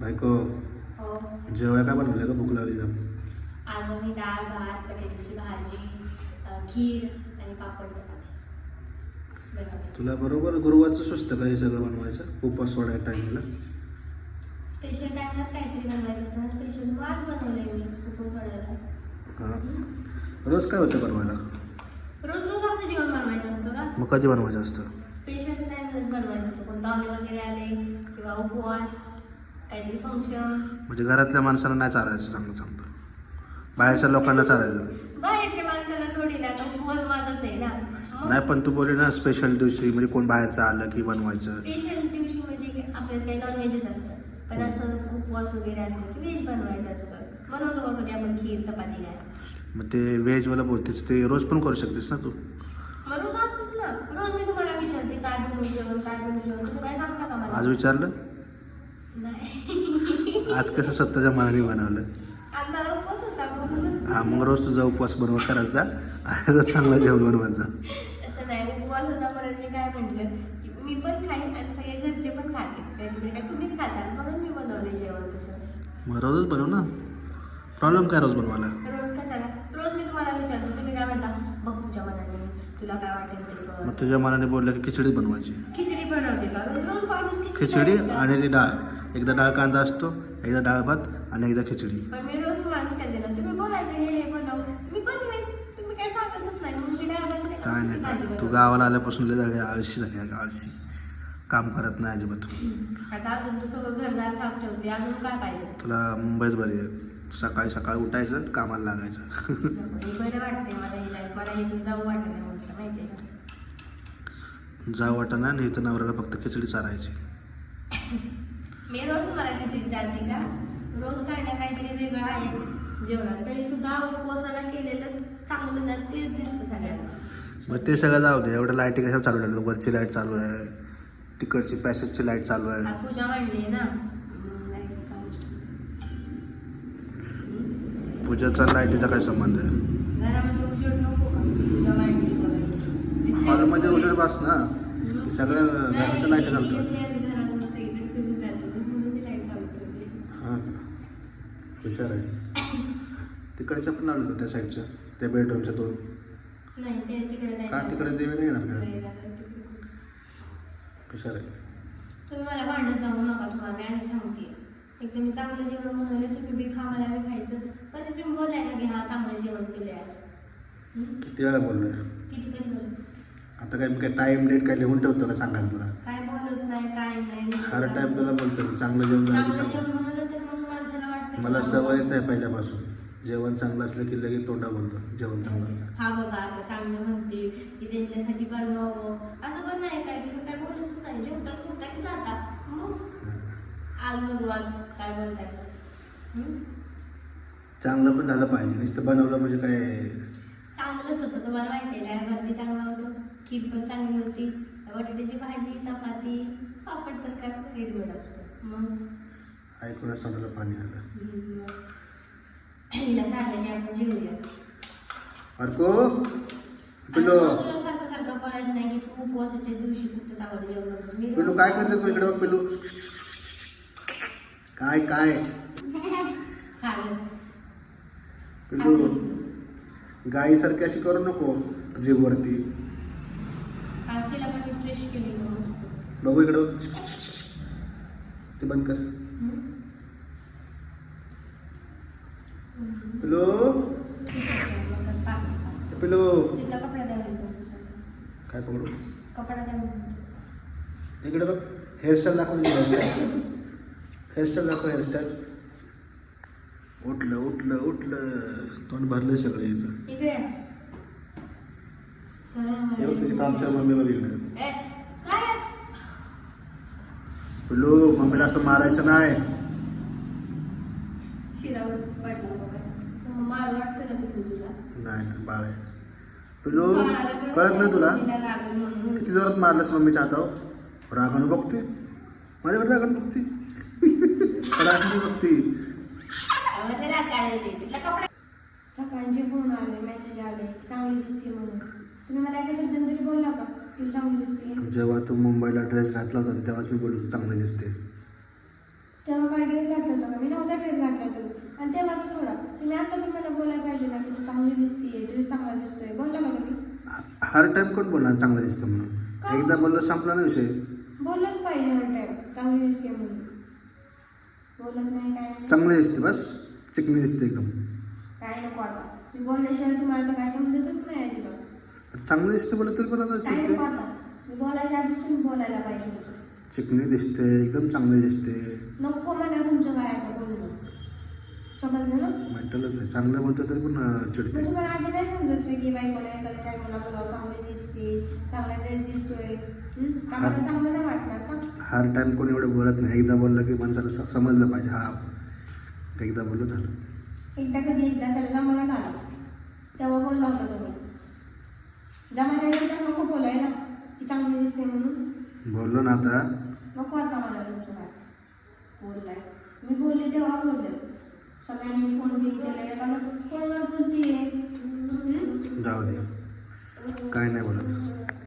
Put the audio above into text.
बायको हो. जेवाय काय बनवलं का भूक लागली जाम आज मी डाळ भात बटाट्याची भाजी खीर आणि पापड चपाती. तुला बरोबर गुरुवारचं सुचतं का हे सगळं बनवायचं? उपवास सोडाय टाईमला? स्पेशल टाइमलाच काहीतरी बनवायचं असतं ना. स्पेशल मग आज बनवलंय मी उपवास सोडायला. हां. रोज काय होतं बनवायला? रोज रोज असं जेवण बनवायचं असतं का? मग कधी बनवायचं असतं? स्पेशल टाइमलाच बनवायचं असतं. कोण पाहुणे वगैरे आले किंवा उपवास. काहीतरी फंक्शन म्हणजे घरातल्या माणसांना नाही चालायचं चांगलं चांगलं. बाहेरच्या लोकांना चालायचं. बाहेरच्या माणसाला थोडी ना तो उपवास माझाच आहे ना. नाही पण तू बोलली ना स्पेशल दिवशी म्हणजे कोण बाहेरचं आलं की बनवायचं. स्पेशल दिवशी म्हणजे आपल्याला काही नॉनव्हेजच असतं. पण असं उपवास वगैरे असतं की व्हेज बनवायचं असतं. बनवतो का कधी आपण खीर चपाती काय? मग ते व्हेजवाला बोलतेस ते रोज पण करू शकतेस ना तू? मग रोज असतोच ना. रोज मी तुम्हाला विचारते काय बनवू जेवण काय बनवू जेवण. तुम्ही काय सांगता का मला? आज विचारलं? आज कसं स्वतःच्या मनाने बनवलं? हा मग रोज तुझा उपवास बनवत करायचा आणि रोज चांगला जेवण बनवायचा तसं नाही उपवास होता म्हणून मी काय म्हटलं की मी पण खाईन आणि सगळे घरचे पण खाते त्याच्यामुळे काय तुम्हीच खाचाल म्हणून मी बनवले जेवण तसं. मग रोजच बनव ना. प्रॉब्लेम काय रोज बनवायला? रोज कशाला? रोज मी तुम्हाला विचारतो तुम्ही काय म्हणता बघ तुझ्या मनाने तुला काय वाटेल ते कर मग तुझ्या मनाने बोललं की खिचडी बनवायची. खिचडी बनवते का रोज रोज माणूस खिचडी. आणि ती डाळ. एकदा डाळ कांदा असतो एकदा डाळ भात आणि एकदा खिचडी. पण मी रोज तुम्हाला विचारते ना तुम्ही बोलायचं हे हे बनव. मी बनवेन. तुम्ही काय सांगतच नाही मग मी काय नाही नाही. तू. गावाला आल्यापासून लय झाली आळशी झाली आहे, आळशी. काम करत नाही अजिबात आता अजून तर सगळं घरदार साफ ठेवते अजून काय पाहिजे? तुला मुंबईच बरी आहे. सकाळी सकाळी उठायचं कामाला लागायचं. हे बरं वाटते मला ही लाईफ मला इथून जाऊ वाटत नाही म्हटलं माहिती आहे का जा वाटणं आणि इथं नवऱ्याला फक्त खिचडी चारायची. मी रोज मला खिचडी चालते का? रोज काय ना काहीतरी वेगळं आहेच जेवणात तरी सुद्धा उपवासाला केलेलं चांगलं ना तेच दिसतं सगळ्यांना. मग ते सगळं जाऊ दे. एवढं लाईटी कशाला चालू राहिलं? वरची लाइट चालू आहे. तिकडची पॅसेजची लाइट चालू आहे. पूजा मांडली आहे ना? light चालूच ठेव. पूजाचा लाईटीचा काय संबंध आहे? घरामध्ये उजेड नको का? पूजा मांडली बघायला. हॉलमध्ये उजेड बस ना. सगळ्या घराच्या लाइट नाही, चालतात मी येते घरातून सगळीकडे फिरून जाते म्हणून मी लाइट चालू ठेवली. हां हुशार आहेस. तिकडच्या पण लावलं होतं त्या साईडच्या त्या बेडरूमच्या दोन. नाही ते तिकडे नाही. का तिकडे देवी नाही येणार का. हुशार आहे. तुम्ही मला भांडत जाऊ नका तुम्हाला मी आधी सांगते. एक तर मी चांगलं जेवण बनवलं तुम्ही बी खा मला बी खायचं. कधी तुम्ही बोलाय का की हा चांगलं जेवण केलंय आज? हं? किती वेळा बोललोय? किती कधी बोल आता काय मी काय टाइम डेट काय लिहून ठेवतो का सांगायला तुला? काय बोलत नाही काय नाही हर टाइम तुला बोलतो मी चांगलं जेवण झालं की चांगलं जेवण बनवलं मला सवयच आहे पहिल्यापासून. जेवण चांगलं असलं की लगेच तोंडा बोलतो. जेवण चांगलं झालं. हा बाबा आता चांगलं म्हणते. की त्यांच्यासाठी बनवावं. असं पण नाही काय तुम्ही काय बोलतच नाही. जेवता कुठता की जाता. मग आज बघू आज काय बोलताय. हं? चांगलं पण झालं पाहिजे. नुसतं बनवलं म्हणजे काय? चांगलंच होतं. तुम्हाला माहिती आहे डाळ भात बी चांगला होतो. खीर पण चांगली होती. बटाट्याची भाजी चपाती. पापड तर काय रेडीमेड असतो. मग? ऐकूनच तोंडाला पाणी आलं. हिला आपण जेवूया. अर्को पिल्लू. सारखं सारखं बोलायचं नाही की तू उपवासाच्या दिवशी फक्त चांगलं जेवण बनवतो. मी पिल्लू काय करते तू इकडे बघ पिल्लू. काय काय? खाल्लं. पिल्लू गाईसारखी अशी करू नको जीववरती. आज तिला पण मी फ्रेश केली गं मस्त. बघू इकडं बघ. ते बंद कर. द्या मला. काय पकडू. इकडे बघ हेअरस्टाईल दाखव हेअरस्टाईल हेअरस्टाईल दाखव हेअरस्टाईल उठलं उठलं उठलं. तोंड भरलं सगळं याचं. आमच्या ए, काय पिल्लू मम्मीला असं मारायचं नाही. नाही बाळ पिल्लू कळत नाही तुला. किती जोरात मारलंस मम्मीच्या हातावर? रागानं बघते माझ्यावर रागानं बघते रागानं बघते सकाळचे फोन आले मेसेज आले. चांगली दिसते म्हणून. तुम्ही मला एका शब्दाने तरी बोलला का? चांगली दिसते जेव्हा तू मुंबईला ड्रेस घातला होता तेव्हाच मी बोललो चांगले दिसते. तेव्हा काय ड्रेस घातला होता का? मी नव्हता ड्रेस घातला तो. आणि तेव्हाच सोडा. तुम्ही आता पण मला बोलायला पाहिजे ना की तू चांगली दिसतीये ड्रेस चांगला दिसतोय. बोलला का तुम्ही? हर टाइम कोण बोलणार चांगलं दिसतं म्हणून? एकदा बोललं संपला ना विषय? बोललंच पाहिजे हर टाइम चांगली दिसते म्हणून. बोलत नाही काय. चांगलं दिसते बस. चिकनी दिसते एकदम. काय नको आता. मी बोलल्याशिवाय तुम्हाला तर काय समजतच नाही अजिबात. चांगलं दिसते बोललं तरी पण आता काय नको चिकते आता. मी बोलायच्या आधीच तुम्ही बोलायला पाहिजे होतं. दिसते एकदम चांगली दिसते नको मला तुमचं काय आता बोलणं. समजलं ना? मेंटलच आहे. चांगलं बोलतो तरी पण अं, मग चिडते तुम्हाला आधी नाही समजत नाही की बाई मला एखाद्या काय मला बोलावं चांगली दिसते चांगला ड्रेस दिसतोय. हं? का मला चांगलं नाही वाटणार का? हर टाइम कोणी एवढं बोलत नाही. एकदा बोललं की माणसाला स- समजलं पाहिजे. हा. एकदा बोललो झालं. एकदा कधी एकदा त्याला जमाना झाला तेव्हा बोलला होता तुम्ही. जमान्यानंतर नको बोलायला. की चांगली दिसते म्हणून. बोललो ना आता. नको आता मला तुमचं काय बोललाय मी बोलले तेव्हा बोलले. सगळ्यांनी फोन बिल केला. एकाला फोनवर बोलतीये? जाऊ दे. काय नाही बोलत.